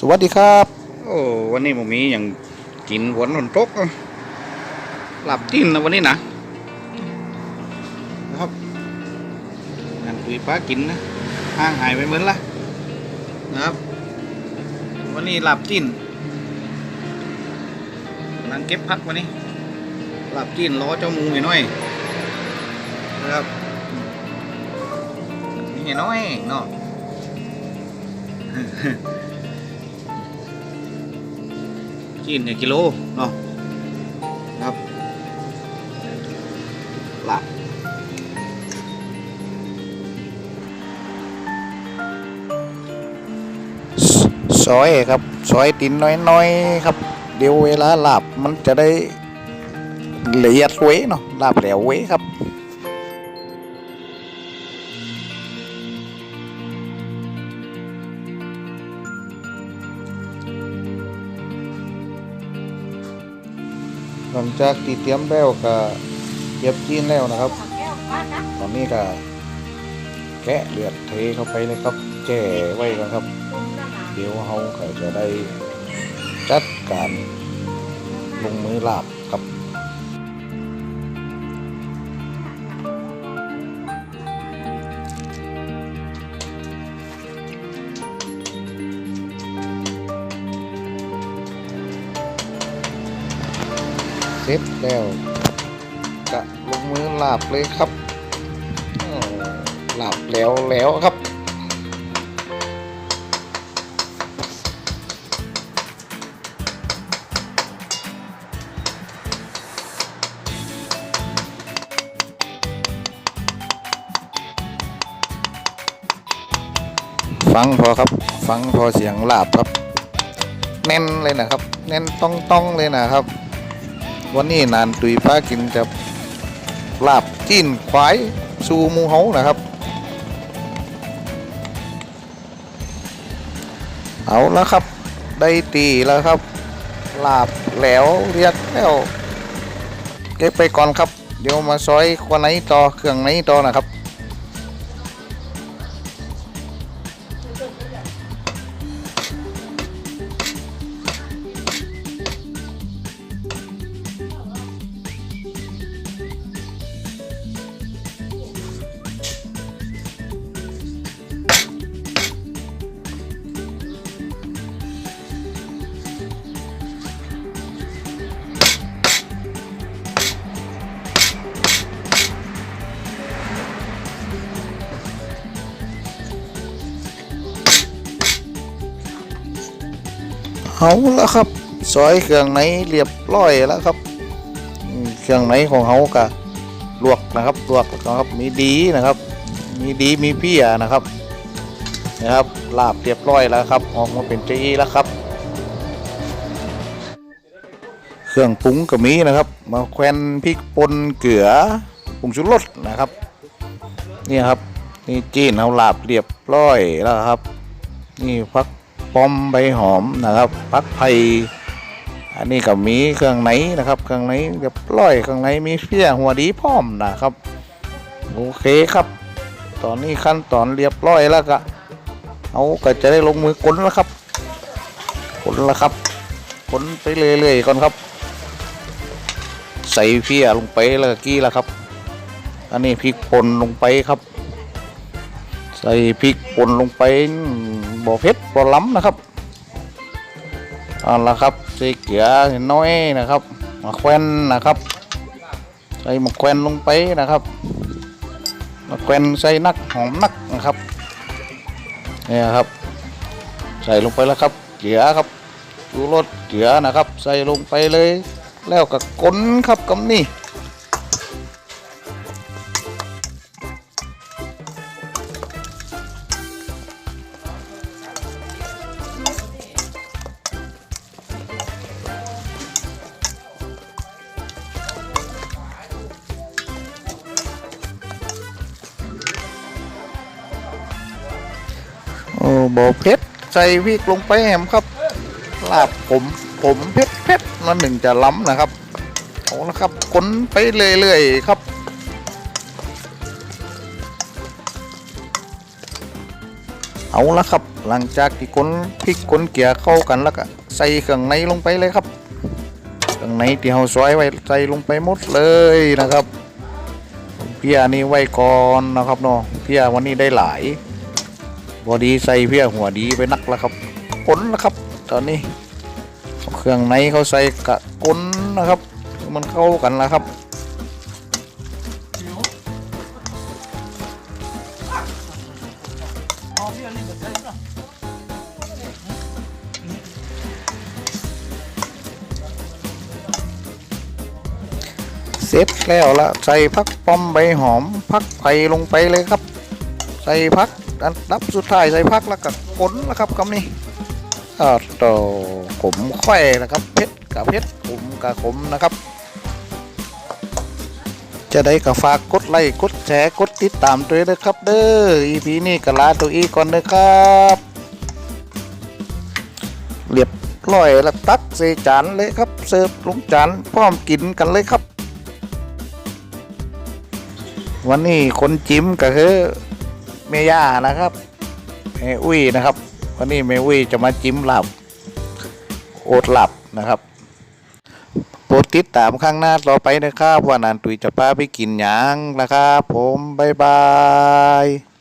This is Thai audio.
สวัสดีครับ โอ้วันนี้ผมมีอย่างกินหวนหนตกอะหลับจิ้นนะวันนี้นะนะครับงานคุยป้ากินนะห้างหายไปเหมือนละนะครับ วันนี้หลับจิ้นนั่งเก็บพักวันนี้หลับจิ้นล้อเจ้าหมูหน่อยนะครับนี่น้อยเนาะ จีนเนี่ยกิโลเนาะครับละซอยครับซอยตินน้อยๆครับ เดี๋ยวเวลาหลาบมันจะได้ละเอียดเว้เนาะลาบแหลวเว้ครับ หลังจากตีเตรียมแล้วก็เก็บจีนแล้วนะครับ ตอนนี้ก็แกะเลือดเทเข้าไปเลยครับแจ่ไว้กันครับ เดี๋ยวเขาก็จะได้จัดการลงมือลาบ เสร็จแล้วก็ลงมือลาบเลยครับลาบแล้วแล้วครับฟังพอครับ ฟังพอเสียงลาบครับ แน่นเลยนะครับ แน่นต้องต้องๆเลยนะครับ วันนี้นานตุยป้ากินกับลาบจีนควายซูหมูเฮานะครับ เอาแล้วครับ ได้ตีแล้วครับ ลาบแล้วเรียกแล้วเก็บไปก่อนครับ เดี๋ยวมาซอยควนไหนต่อเครื่องไหนต่อนะครับ เอาแล้วครับซอยเครื่องไหนเรียบร้อยแล้วครับ เครื่องไหนของเขากะลวกนะครับลวกนะครับมีดีนะครับ มีดีมีเพียนะครับนะครับลาบเรียบร้อยแล้วครับออกมาเป็นจีแล้วครับ เครื่องปรุงก็มีนะครับ มาแควนพริกป่นเกลือผงชูรสนะครับนี่ครับนี่จีนเอาลาบเรียบร้อยแล้วครับ นี่พัก ป้อมใบหอมนะครับพักไผ่อันนี้ก็มีเครื่องไหนนะครับ เครื่องไหนเรียบร้อยเครื่องไหนมีเพี้ยหัวดีพร้อมนะครับโอเคครับ ตอนนี้ขั้นตอนเรียบร้อยแล้วก็เอาก็จะได้ลงมือกลแล้วครับกลแล้วครับกลไปเรื่อยๆก่อนครับ ใส่เพี้ยลงไปแล้วก็กี้แล้วครับ อันนี้พริกป่นลงไปครับ ใส่พริกป่นลงไป บ่อเผ็ดบ่อล้ำนะครับเอาละครับใส่เกลือน้อยนะครับมาแควนนะครับ ใส่มะแควนลงไปนะครับมะแควนใส่นักหอมนักนะครับนี่ครับ ใส่ลงไปแล้วครับเกลือครับดูรสเกลือนะครับ ใส่ลงไปเลย แล้วก็ก้นครับกำนี่ โอ้บอเพชรใส่พริกลงไปแหมครับลาบผมผมเพชรเพชรนั่นหนึ่งจะล้ำนะครับเอาละครับคนไปเรื่อยๆครับเอาละครับ หลังจากที่คนพริกคนเกลือเข้ากันแล้วก็ใส่เครื่องในลงไปเลยครับเครื่องในที่เราซอยไว้ใส่ลงไปหมดเลยนะครับเพียนี่ไว้ก่อนนะครับเนาะเพียวันนี้ได้หลาย บอดีใส่เพี้ยหัวดีไปนักแล้วครับกลนแล้วครับ ตอนนี้เครื่องในเขาใส่กะกลนนะครับ มันเข้ากันแล้วครับเสร็จแล้วละใส่พักปอมใบหอมพักไผ่ลงไปเลยครับ ใส่พัก อันดับสุดท้ายใส่พักแล้วก็กลนนะครับคำนี้อ่าโตขมค่อยนะครับเพชรกับเพชรขมกับขมนะครับ จะได้ก็ฝากกดไลค์กดแชร์กดติดตามด้วยนะครับ เด้อ EP นี้ก็ลาตัวอีก่อนนะครับเรียบร้อยแล้วตักใส่จานเลยครับเสิร์ฟลงจานพร้อมกินกันเลยครับ วันนี้คนจิ้มก็คือ เมย่านะครับแม่อุ้ยนะครับ วันนี้แม่อุ้ยจะมาจิ้มหลับโอดหลับนะครับโปรดติดตามข้างหน้าต่อไปนะครับว่านันตุยจะพาไปกินหยังนะครับ ผมบ๊ายบาย